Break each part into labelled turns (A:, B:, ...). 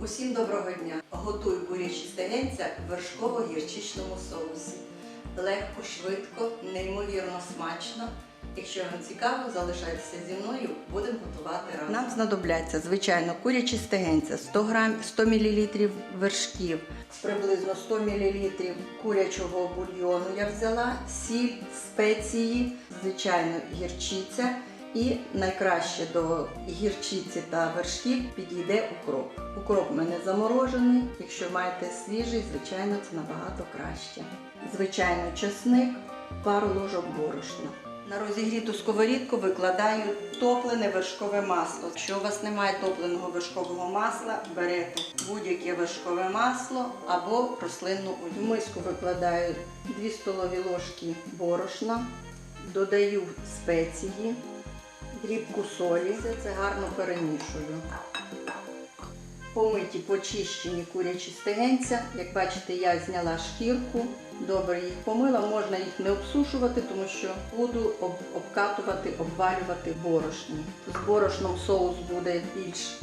A: Усім доброго дня! Готуй бурячі стегенця в вершково-гірчичному соусі. Легко, швидко, неймовірно смачно. Якщо вам цікаво, залишайтеся зі мною, будемо готувати разом. Нам знадобляться, звичайно, курячі стегенця, 100 грам, 100 мл вершків, приблизно 100 мл курячого бульйону я взяла, сіль, спеції, звичайно, гірчиця. І найкраще до гірчиці та вершків підійде укроп. Укроп у мене заморожений. Якщо маєте свіжий, звичайно, це набагато краще. Звичайно, чесник, пару ложок борошна. На розігріту сковорідку викладаю топлене вершкове масло. Якщо у вас немає топленого вершкового масла, берете будь-яке вершкове масло або рослинну олію. В миску викладаю 2 столові ложки борошна, додаю спеції дрібку солі. Все це гарно перемішую. Помиті почищені курячі стегенця. Як бачите, я зняла шкірку, добре їх помила. Можна їх не обсушувати, тому що буду об- обкатувати, обвалювати борошні. З борошном соус буде більш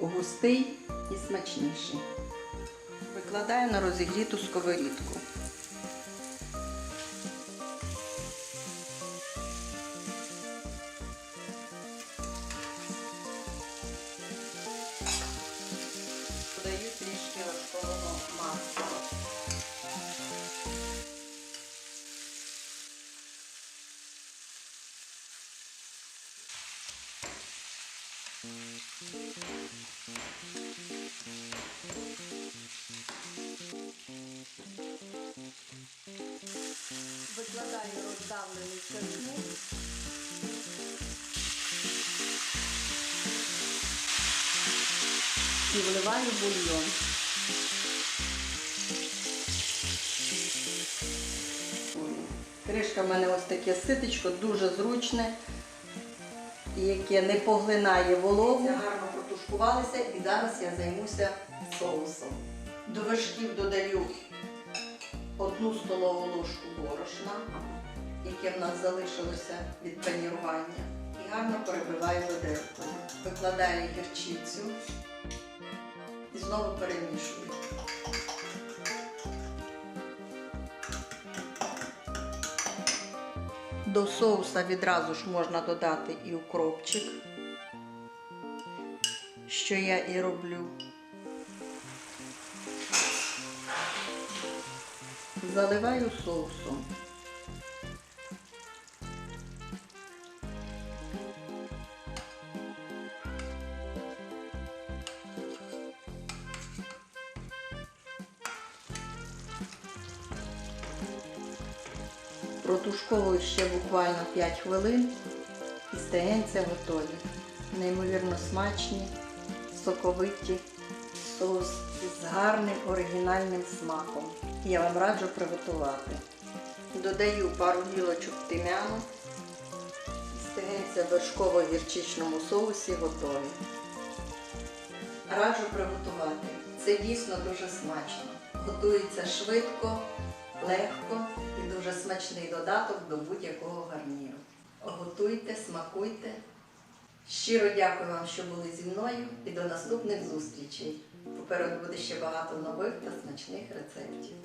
A: густий і смачніший. Викладаю на розігріту сковорідку. Викладаю роздавлений чесник. і вливаю бульйон. Кришка в мене ось таке ситечко, дуже зручне, яке не поглинає вологу. Гарно протушкувалися і зараз я займуся соусом. До вершків додаю одну столову ложку борошна, яке в нас залишилося від панірування. І гарно перебиваю виделкою. Викладаю гірчицю і знову перемішую. До соуса відразу ж можна додати і укропчик, що я і роблю. Заливаю соусом. Протушковую ще буквально 5 хвилин і стегенця готові. Неймовірно смачні, соковиті, соус з гарним оригінальним смаком. Я вам раджу приготувати. Додаю пару гілочок тим'яну. Стегенця в вершково-гірчичному соусі готові. Раджу приготувати. Це дійсно дуже смачно. Готується швидко, легко смачний додаток до будь-якого гарніру. Готуйте, смакуйте. Щиро дякую вам, що були зі мною і до наступних зустрічей. Попереду буде ще багато нових та смачних рецептів.